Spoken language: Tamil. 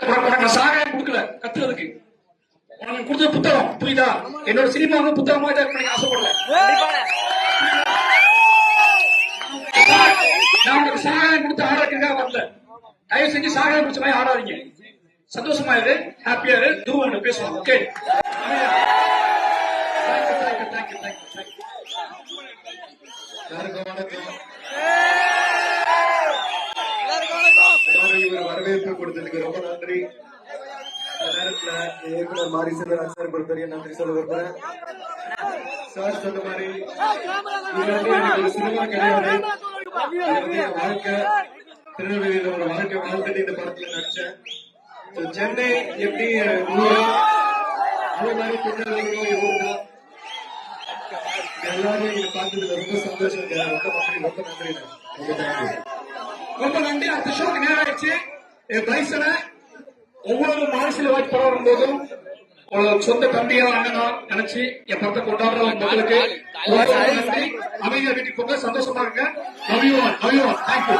உனக்கு சாகாயம் கொடுக்கல கத்துறதுக்கு. உனக்கு கொடுத்த புத்தகம் புரியுதா? என்னோட சினிமா வந்து புத்தகமா இதை பண்ணி ஆசைப்படல. நான் உங்களுக்கு சாகாயம் கொடுத்து ஆடாக்கிறதுக்காக வரல. தயவு செஞ்சு சாகாயம் கொடுத்த மாதிரி ஆடாதீங்க சந்தோஷமா இரு ஹாப்பியா இரு தூரம் பேசுவோம் ஓகே யாருக்கு வணக்கம் ஒரு வரவேற்பு கொடுத்ததுக்கு ரொம்ப நன்றி. இயக்குனர் மாரி செல்வராஜ் சார் ஒரு பெரிய நன்றி சொல்ல விரும்புறேன். சார் சொன்ன மாதிரி ஒரு சினிமா கிடையாது வாழ்க்கை திருநெல்வேலியில ஒரு வாழ்க்கை வாழ்ந்துட்டு இந்த படத்துல நடிச்சேன். சென்னை எப்படி ஊரோ அதே மாதிரி திருநெல்வேலியும் ஊர் தான் எல்லாரும் இங்க பார்த்ததுல ரொம்ப சந்தோஷம். ரொம்ப நன்றி. ரொம்ப நன்றி. ரொம்ப நன்றி. அடுத்த ஷோக்கு நேரம் ஆயிடுச்சு. என் பைசனை ஒவ்வொரு மாநில வாய்ப்பு படம் வரும்போதும் சொந்த தம்பியா அண்ணனா நினைச்சு என் படத்தை கொண்டாடுற மக்களுக்கு. நன்றி. அமைதியா வீட்டுக்கு போங்க. சந்தோஷமா இருங்க. Love you thank you